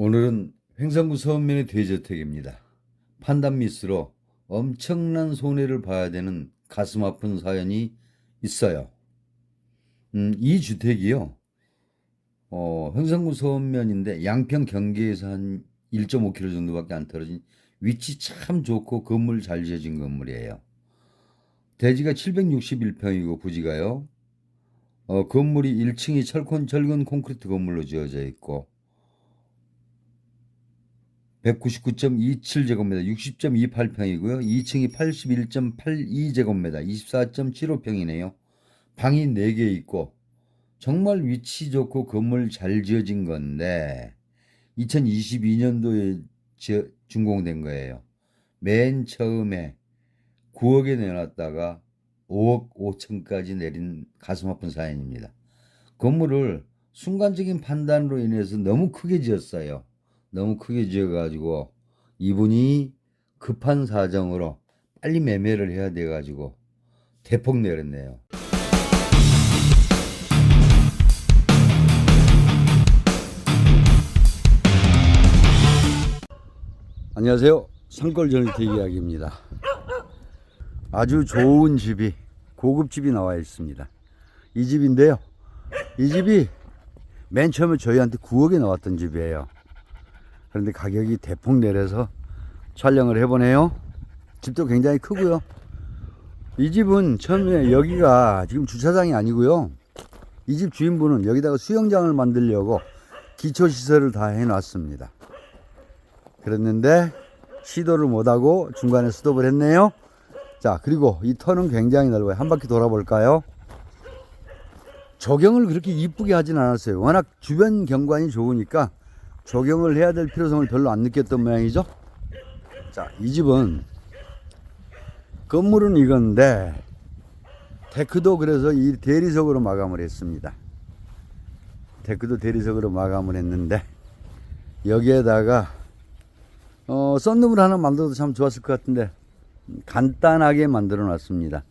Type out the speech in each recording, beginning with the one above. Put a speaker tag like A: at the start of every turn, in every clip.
A: 오늘은 횡성구 서원면의 대저택입니다. 판단 미스로 엄청난 손해를 봐야 되는 가슴 아픈 사연이 있어요. 음, 이 주택이요. 어, 횡성구 서원면인데 양평 경계에서 한 1.5km 정도밖에 안 떨어진 위치 참 좋고 건물 잘 지어진 건물이에요. 대지가 761평이고 부지가요. 어, 건물이 1층이 철콘 철근 콘크리트 건물로 지어져 있고 199.27제곱미터 60.28평이고요. 2층이 81.82제곱미터 24.75평이네요. 방이 4개 있고 정말 위치 좋고 건물 잘 지어진 건데 2022년도에 준공된 거예요. 맨 처음에 9억에 내놨다가 5억 5천까지 내린 가슴 아픈 사연입니다. 건물을 순간적인 판단으로 인해서 너무 크게 지었어요. 너무 크게 지어가지고 이분이 급한 사정으로 빨리 매매를 해야 돼가지고 대폭 내렸네요. 안녕하세요. 산골 전원태 이야기입니다. 아주 좋은 집이 고급 집이 나와 있습니다. 이 집인데요. 이 집이 맨 처음에 저희한테 9억에 나왔던 집이에요. 그런데 가격이 대폭 내려서 촬영을 해보네요. 집도 굉장히 크고요. 이 집은 처음에 여기가 지금 주차장이 아니고요. 이 집 주인분은 여기다가 수영장을 만들려고 기초시설을 다 해놨습니다. 그랬는데 시도를 못하고 중간에 스톱을 했네요. 자, 그리고 이 터는 굉장히 넓어요. 한 바퀴 돌아볼까요? 조경을 그렇게 이쁘게 하진 않았어요. 워낙 주변 경관이 좋으니까 조경을 해야 될 필요성을 별로 안 느꼈던 모양이죠. 자, 이 집은 건물은 이건데 데크도 그래서 이 대리석으로 마감을 했습니다. 데크도 대리석으로 마감을 했는데 여기에다가 어, 썬룸을 하나 만들어도 참 좋았을 것 같은데 간단하게 만들어 놨습니다.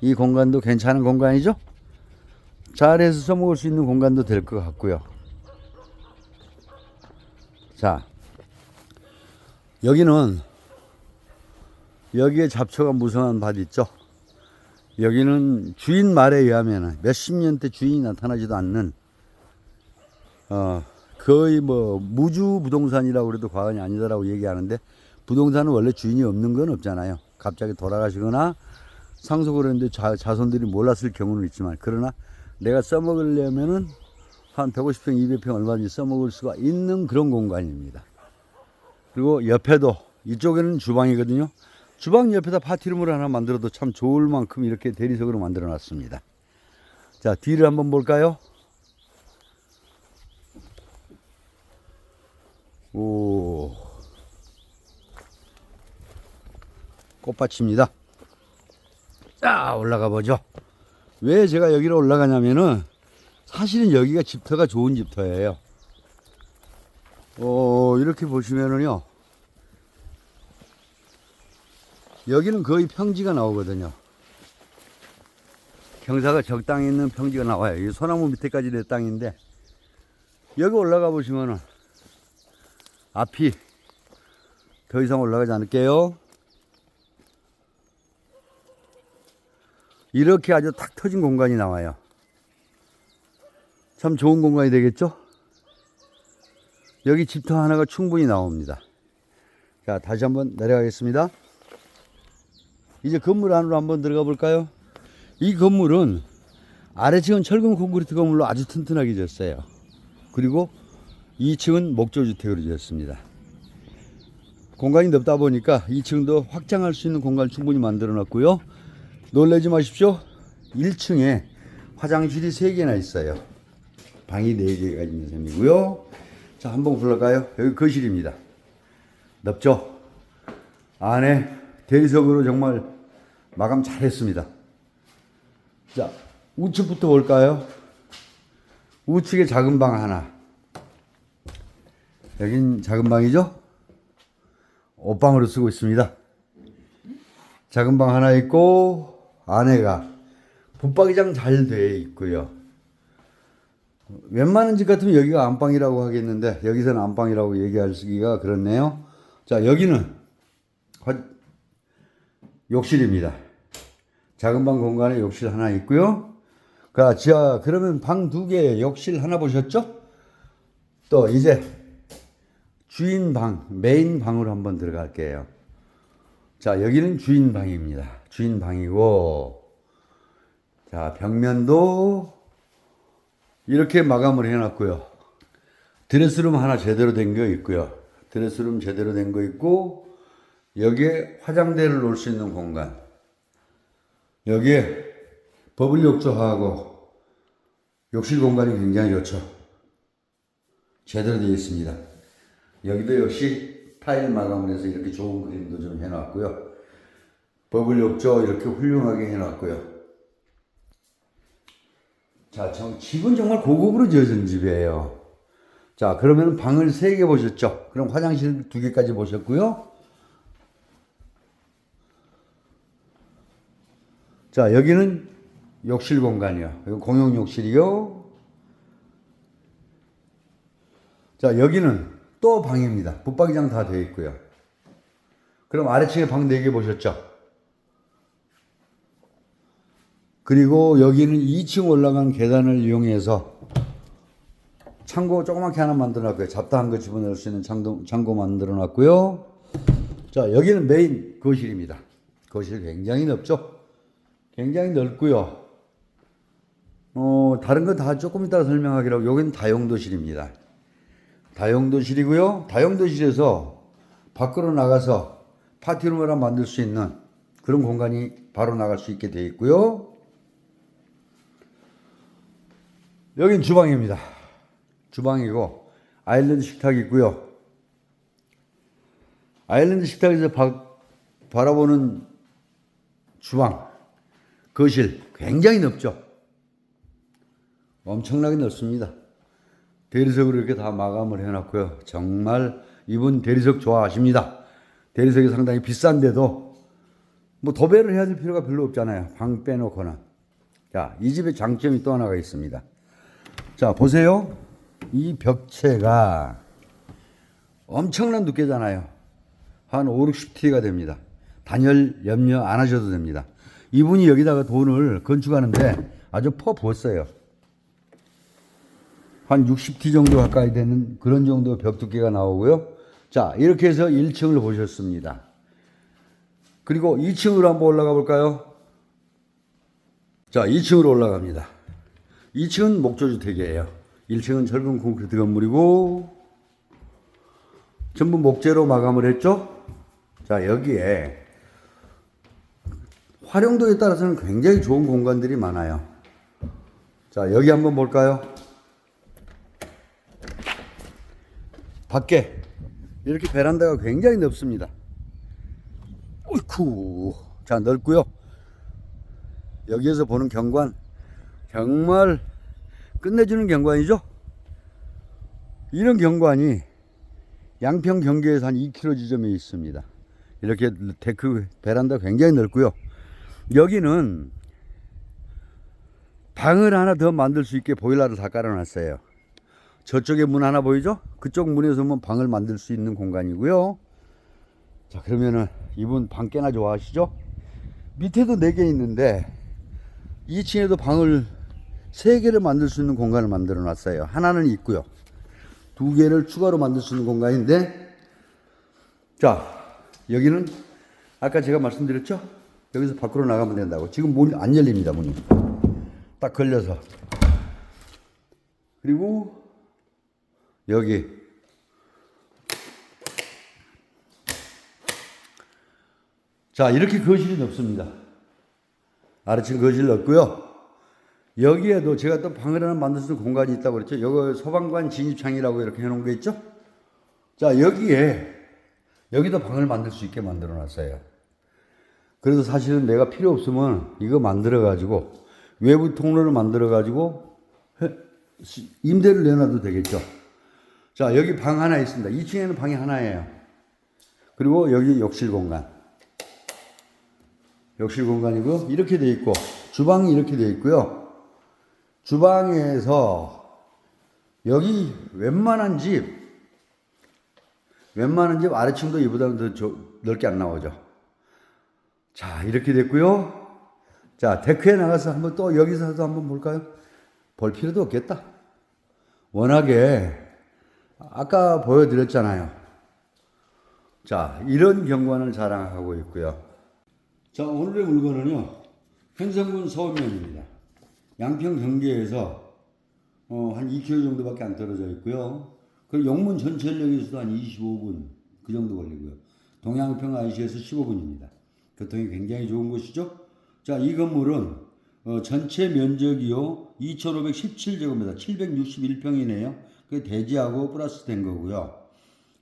A: 이 공간도 괜찮은 공간이죠? 잘해서 써먹을 수 있는 공간도 될 것 같고요. 자, 여기는 여기에 잡초가 무성한 밭 있죠. 여기는 주인 말에 의하면 몇십 년대 주인이 나타나지도 않는 어 거의 뭐 무주 부동산이라고 그래도 과언이 아니다라고 얘기하는데 부동산은 원래 주인이 없는 건 없잖아요. 갑자기 돌아가시거나 상속을 했는데 자, 자손들이 몰랐을 경우는 있지만 그러나 내가 써먹으려면은 한 150평, 200평 얼마든지 써먹을 수가 있는 그런 공간입니다. 그리고 옆에도 이쪽에는 주방이거든요. 주방 옆에다 파티룸을 하나 만들어도 참 좋을 만큼 이렇게 대리석으로 만들어 놨습니다. 자, 뒤를 한번 볼까요? 오. 꽃밭입니다. 자, 올라가 보죠. 왜 제가 여기로 올라가냐면은 사실은 여기가 집터가 좋은 집터예요. 어, 이렇게 보시면은요. 여기는 거의 평지가 나오거든요. 경사가 적당히 있는 평지가 나와요. 이 소나무 밑에까지 내 땅인데 여기 올라가 보시면은 앞이 더 이상 올라가지 않을게요. 이렇게 아주 탁 터진 공간이 나와요. 참 좋은 공간이 되겠죠? 여기 집터 하나가 충분히 나옵니다. 자, 다시 한번 내려가겠습니다. 이제 건물 안으로 한번 들어가 볼까요? 이 건물은 아래층은 철근 콘크리트 건물로 아주 튼튼하게 지었어요. 그리고 2층은 목조주택으로 지었습니다. 공간이 넓다 보니까 2층도 확장할 수 있는 공간을 충분히 만들어 놨고요. 놀라지 마십시오. 1층에 화장실이 3개나 있어요. 방이 4개가 있는 셈이고요. 자, 한번 불러가요. 여기 거실입니다. 넓죠? 안에 대리석으로 정말 마감 잘 했습니다. 자, 우측부터 볼까요? 우측에 작은 방 하나. 여긴 작은 방이죠? 옷방으로 쓰고 있습니다. 작은 방 하나 있고, 안에가 붙박이장 잘 되어 있고요. 웬만한 집 같으면 여기가 안방이라고 하겠는데 여기서는 안방이라고 얘기하기가 그렇네요. 자 여기는 화- 욕실입니다. 작은 방 공간에 욕실 하나 있고요. 그 지하 그러면 방 두 개, 욕실 하나 보셨죠? 또 이제 주인 방, 메인 방으로 한번 들어갈게요. 자 여기는 주인 방입니다. 주인 방이고 자 벽면도 이렇게 마감을 해놨고요. 드레스룸 하나 제대로 된거 있고요. 드레스룸 제대로 된 거 있고 여기에 화장대를 놓을 수 있는 공간. 여기에 버블 욕조하고 욕실 공간이 굉장히 좋죠. 제대로 되어 있습니다. 여기도 역시 타일 마감을 해서 이렇게 좋은 그림도 좀 해놨고요. 버블 욕조 이렇게 훌륭하게 해놨고요. 자, 정, 집은 정말 고급으로 지어진 집이에요. 자, 그러면 방을 세 개 보셨죠? 그럼 화장실 두 개까지 보셨고요. 자, 여기는 욕실 공간이요. 이거 공용 욕실이요. 자, 여기는 또 방입니다. 붙박이장 다 되어 있고요. 그럼 아래층에 방 네 개 보셨죠? 그리고 여기는 2층 올라간 계단을 이용해서 창고 조그맣게 하나 만들어 놨고요. 잡다한 거 집어넣을 수 있는 창고, 창고 만들어 놨고요. 자, 여기는 메인 거실입니다. 거실 굉장히 넓죠? 굉장히 넓고요. 어, 다른 건다 조금 이따가 설명하기로 여기는 다용도실입니다. 다용도실이고요. 다용도실에서 밖으로 나가서 파티룸을 하나 만들 수 있는 그런 공간이 바로 나갈 수 있게 되어 있고요. 여긴 주방입니다. 주방이고 아일랜드 식탁이 있고요. 아일랜드 식탁에서 바, 바라보는 주방, 거실 굉장히 넓죠. 엄청나게 넓습니다. 대리석으로 이렇게 다 마감을 해놨고요. 정말 이분 대리석 좋아하십니다. 대리석이 상당히 비싼데도 뭐 도배를 해야 될 필요가 별로 없잖아요. 방 빼놓거나. 자, 이 집의 장점이 또 하나가 있습니다. 자, 보세요. 이 벽체가 엄청난 두께잖아요. 한 5, 60T가 됩니다. 단열 염려 안 하셔도 됩니다. 이분이 여기다가 돈을 건축하는데 아주 퍼 부었어요. 한 60T 정도 가까이 되는 그런 정도 벽 두께가 나오고요. 자, 이렇게 해서 1층을 보셨습니다. 그리고 2층으로 한번 올라가 볼까요? 자, 2층으로 올라갑니다. 2층은 목조주택이에요. 1층은 철근 콘크리트 건물이고 전부 목재로 마감을 했죠. 자 여기에 활용도에 따라서는 굉장히 좋은 공간들이 많아요. 자 여기 한번 볼까요? 밖에 이렇게 베란다가 굉장히 넓습니다. 어이쿠 자 넓고요. 여기에서 보는 경관 정말 끝내주는 경관이죠. 이런 경관이 양평 경계에서 한 2km 지점에 있습니다. 이렇게 데크 베란다 굉장히 넓고요. 여기는 방을 하나 더 만들 수 있게 보일러를 다 깔아놨어요. 저쪽에 문 하나 보이죠? 그쪽 문에서 면 방을 만들 수 있는 공간이고요. 자 그러면은 이분 방 꽤나 좋아하시죠? 밑에도 4개 있는데 2층에도 방을 3개를 만들 수 있는 공간을 만들어 놨어요. 하나는 있고요. 두 개를 추가로 만들 수 있는 공간인데 자 여기는 아까 제가 말씀드렸죠? 여기서 밖으로 나가면 된다고. 지금 문이 안 열립니다 문이. 딱 걸려서. 그리고 여기. 자 이렇게 거실이 넓습니다. 아래층 거실 넓고요 여기에도 제가 또 방을 하나 만들 수 있는 공간이 있다고 그랬죠. 여기 소방관 진입창이라고 이렇게 해놓은 거 있죠. 자, 여기에, 여기도 방을 만들 수 있게 만들어 놨어요. 그래서 사실은 내가 필요 없으면 이거 만들어 가지고 외부 통로를 만들어 가지고 임대를 내놔도 되겠죠. 자, 여기 방 하나 있습니다. 2층에는 방이 하나예요. 그리고 여기 욕실 공간. 욕실 공간이고, 이렇게 돼 있고, 주방이 이렇게 돼 있고요. 주방에서 여기 웬만한 집, 웬만한 집 아래층도 이보다는 더 저- 넓게 안 나오죠. 자, 이렇게 됐고요. 자, 데크에 나가서 한번 또 여기서도 한번 볼까요? 볼 필요도 없겠다. 워낙에 아까 보여드렸잖아요. 자, 이런 경관을 자랑하고 있고요. 자, 오늘의 물건은요. 현성군 서면입니다. 양평 경계에서 어, 한 2km 정도밖에 안 떨어져 있고요. 그리고 영문 전철역에서도 한 25분 그 정도 걸리고요. 동양평 IC에서 15분입니다. 교통이 굉장히 좋은 곳이죠. 자, 이 건물은 어, 전체 면적이요 2,517제곱미터, 761평이네요. 그 대지하고 플러스 된 거고요.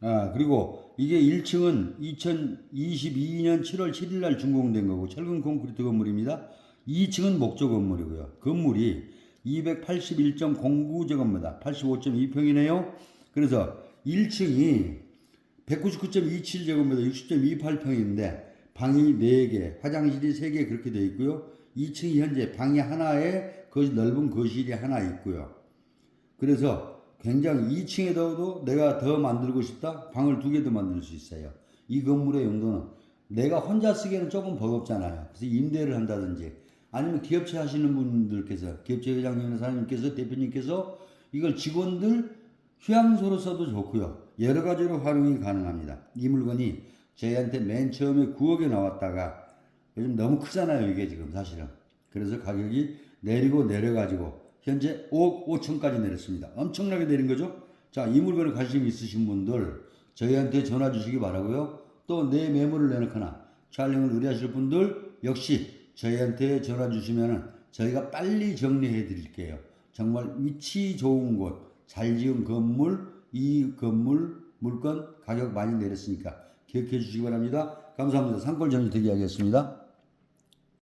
A: 아, 그리고 이게 1층은 2022년 7월 7일 날 준공된 거고 철근 콘크리트 건물입니다. 2층은 목조 건물이고요. 건물이 281.09제곱미터, 85.2평이네요. 그래서 1층이 199.27제곱미터, 60.28평인데 방이 4개, 화장실이 3개 그렇게 되어 있고요. 2층이 현재 방이 하나에 그 넓은 거실이 하나 있고요. 그래서 굉장히 2층에도 내가 더 만들고 싶다. 방을 두 개 더 만들 수 있어요. 이 건물의 용도는 내가 혼자 쓰기에는 조금 버겁잖아요. 그래서 임대를 한다든지 아니면 기업체 하시는 분들께서 기업체 회장님이나 사장님께서 대표님께서 이걸 직원들 휴양소로 써도 좋고요. 여러 가지로 활용이 가능합니다. 이 물건이 저희한테 맨 처음에 9억에 나왔다가 요즘 너무 크잖아요. 이게 지금 사실은. 그래서 가격이 내리고 내려가지고 현재 5억 5천까지 내렸습니다. 엄청나게 내린 거죠. 자, 이 물건에 관심 있으신 분들 저희한테 전화 주시기 바라고요. 또 내 매물을 내놓거나 촬영을 의뢰하실 분들 역시 저희한테 전화 주시면은 저희가 빨리 정리해 드릴게요. 정말 위치 좋은 곳, 잘 지은 건물, 이 건물 물건 가격 많이 내렸으니까 기억해 주시기 바랍니다. 감사합니다. 산골 정리 되게 하겠습니다.